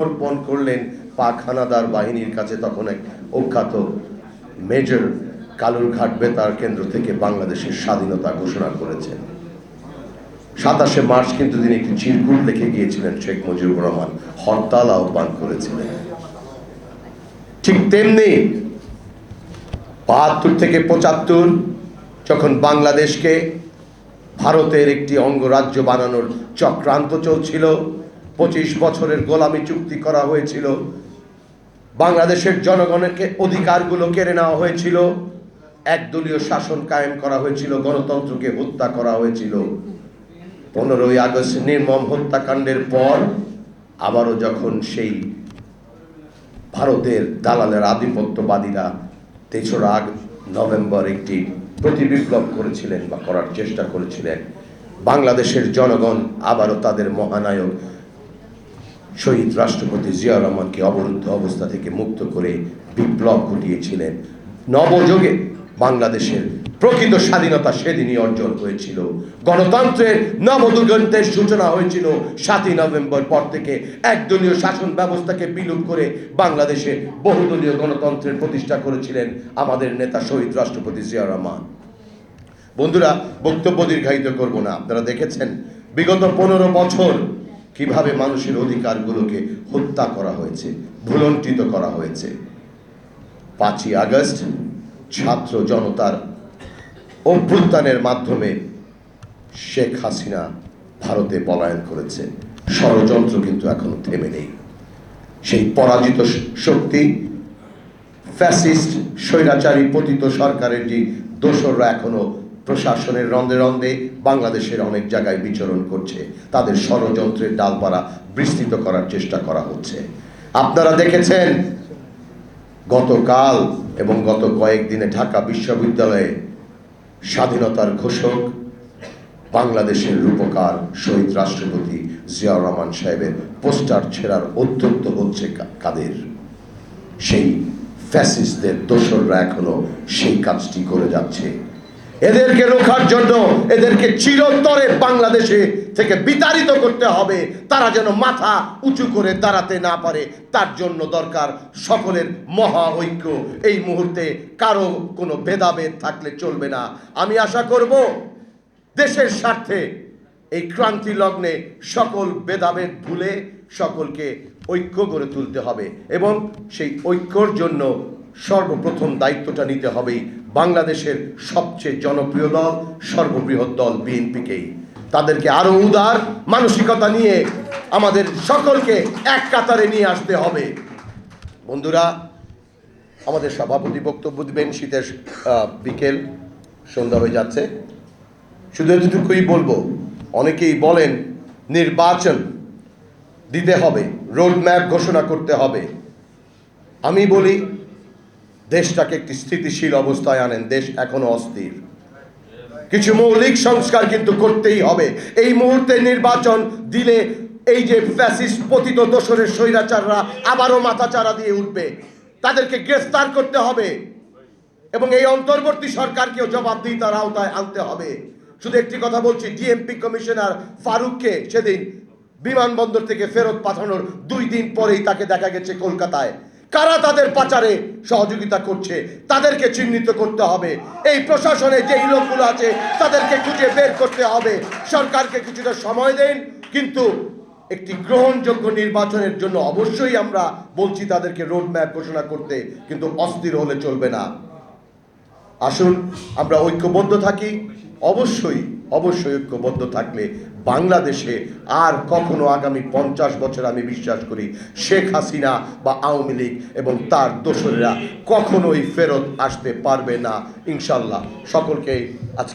সমর্পণ করলেন পাক হানাদার বাহিনীর কাছে তখন এক অখ্যাত মেজর কালুরঘাট বেতার কেন্দ্র থেকে বাংলাদেশের স্বাধীনতা ঘোষণা করেছেন। সাতাশে মার্চ কিন্তু তিনি একটি চিরকুট লিখে গিয়েছিলেন, শেখ মুজিবুর রহমান হরতাল আহ্বান করেছিলেন। ঠিক তেমনি বাহাত্তর থেকে পঁচাত্তর যখন বাংলাদেশকে ভারতের একটি অঙ্গরাজ্য বানানোর চক্রান্ত চলছিল পঁচিশ বছরের গোলামি চুক্তি করা হয়েছিল। বাংলাদেশের জনগণকে অধিকারগুলো কেড়ে নেওয়া হয়েছিল। একদলীয় শাসন কায়েম করা হয়েছিল, গণতন্ত্রকে হত্যা করা হয়েছিল। পনেরোই আগস্ট নির্মম হত্যাকাণ্ডের পর আবারও যখন সেই ভারতের দালালের আধিপত্যবাদীরা তেসরা নভেম্বর একটি প্রতিবিপ্লব করেছিলেন বা করার চেষ্টা করেছিলেন, বাংলাদেশের জনগণ আবারও তাদের মহানায়ক শহীদ রাষ্ট্রপতি জিয়া রহমানকে অবরুদ্ধ অবস্থা থেকে মুক্ত করে বিপ্লব ঘটিয়েছিলেন। নবযুগে বাংলাদেশের প্রকৃত স্বাধীনতা সেদিনই অর্জন হয়েছিল। গণতন্ত্রের নবদুর্গন্তের সূচনা হয়েছিল সাতই নভেম্বর পর থেকে। একদলীয় শাসন ব্যবস্থাকে বিলুপ করে বাংলাদেশে বহুদলীয় গণতন্ত্রের প্রতিষ্ঠা করেছিলেন আমাদের নেতা শহীদ রাষ্ট্রপতি জিয়া রহমান। বন্ধুরা, বক্তব্য দীর্ঘায়িত করব না। আপনারা দেখেছেন, বিগত পনেরো বছর কীভাবে মানুষের অধিকারগুলোকে হত্যা করা হয়েছে, ভুলণ্ঠিত করা হয়েছে। পাঁচই আগস্ট ছাত্র জনতার অভ্যুত্থানের মাধ্যমে শেখ হাসিনা ভারতে পলায়ন করেছে। ষড়যন্ত্র কিন্তু এখনও থেমে নেই। সেই পরাজিত শক্তি, ফ্যাসিস্ট, স্বৈরাচারী পতিত সরকারের যে দোসররা এখনও প্রশাসনের রন্ধে রন্ধে বাংলাদেশের অনেক জায়গায় বিচরণ করছে। তাদের ষড়যন্ত্রের ডালপাড়া বিস্তৃত করার চেষ্টা করা হচ্ছে। আপনারা দেখেছেন, গতকাল এবং গত কয়েকদিনে ঢাকা বিশ্ববিদ্যালয়ে স্বাধীনতার ঘোষক, বাংলাদেশের রূপকার শহীদ রাষ্ট্রপতি জিয়াউর রহমান সাহেবের পোস্টার ছেঁড়ার অত্যন্ত হচ্ছে কাদের? সেই ফ্যাসিস্টদের দোসররা এখনও সেই কাজটি করে যাচ্ছে। এদেরকে রোখার জন্য এদেরকে চিরতরে বাংলাদেশে থেকে বিতাড়িত করতে হবে। তারা যেন মাথা উঁচু করে দাঁড়াতে না পারে, তার জন্য দরকার সকলের মহা ঐক্য। এই মুহূর্তে কারও কোনো ভেদাভেদ থাকলে চলবে না। আমি আশা করব দেশের স্বার্থে এই ক্রান্তি লগ্নে সকল ভেদাভেদ ভুলে সকলকে ঐক্য গড়ে তুলতে হবে এবং সেই ঐক্যর জন্য সর্বপ্রথম দায়িত্বটা নিতে হবেই। বাংলাদেশের সবচেয়ে জনপ্রিয় দল, সর্ববৃহৎ দল বিএনপিকেই তাদেরকে আরও উদার মানসিকতা নিয়ে আমাদের সকলকে এক কাতারে নিয়ে আসতে হবে। বন্ধুরা, আমাদের সভাপতি বক্তব্য দিবেন শীতের বিকেল, সন্ধ্যা হয়ে যাচ্ছে। শুধু এতটুকুই বলব, অনেকেই বলেন নির্বাচন দিতে হবে রোড ম্যাপ ঘোষণা করতে হবে। আমি বলি দেশটাকে একটি স্থিতিশীল অবস্থায় আনেন, দেশ এখনও অস্থির। কিছু মৌলিক সংস্কার কিন্তু করতেই হবে। এই মুহূর্তে নির্বাচন দিলে এই যে ফ্যাসিস্ট পতিত দোসরের স্বৈরাচাররা আবারও মাথাচাড়া দিয়ে উঠবে। তাদেরকে গ্রেফতার করতে হবে এবং এই অন্তর্বর্তী সরকারকেও জবাবদিহিতার আওতায় আনতে হবে। শুধু একটি কথা বলছি ডিএমপি কমিশনার ফারুককে সেদিন বিমানবন্দর থেকে ফেরত পাঠানোর দুই দিন পরেই তাকে দেখা গেছে কলকাতায়। কারা তাদের পাচারে সহযোগিতা করছে, তাদেরকে চিহ্নিত করতে হবে। এই প্রশাসনে যেই লোকগুলো আছে, তাদেরকে খুঁজে বের করতে হবে। সরকারকে কিছুটা সময় দেন, কিন্তু একটি গ্রহণযোগ্য নির্বাচনের জন্য অবশ্যই আমরা বলছি তাদেরকে রোড ম্যাপ ঘোষণা করতে, কিন্তু অস্থির হলে চলবে না। আসুন, আমরা ঐক্যবদ্ধ থাকি। অবশ্যই অবশ্যই ঐক্যবদ্ধ থাকলে বাংলাদেশে আর কখনো আগামী পঞ্চাশ বছর আমি বিশ্বাস করি শেখ হাসিনা বা আওয়ামী লীগ এবং তার দোসরেরা কখনোই ফেরত আসতে পারবে না, ইনশাল্লাহ। সকলকে আজকে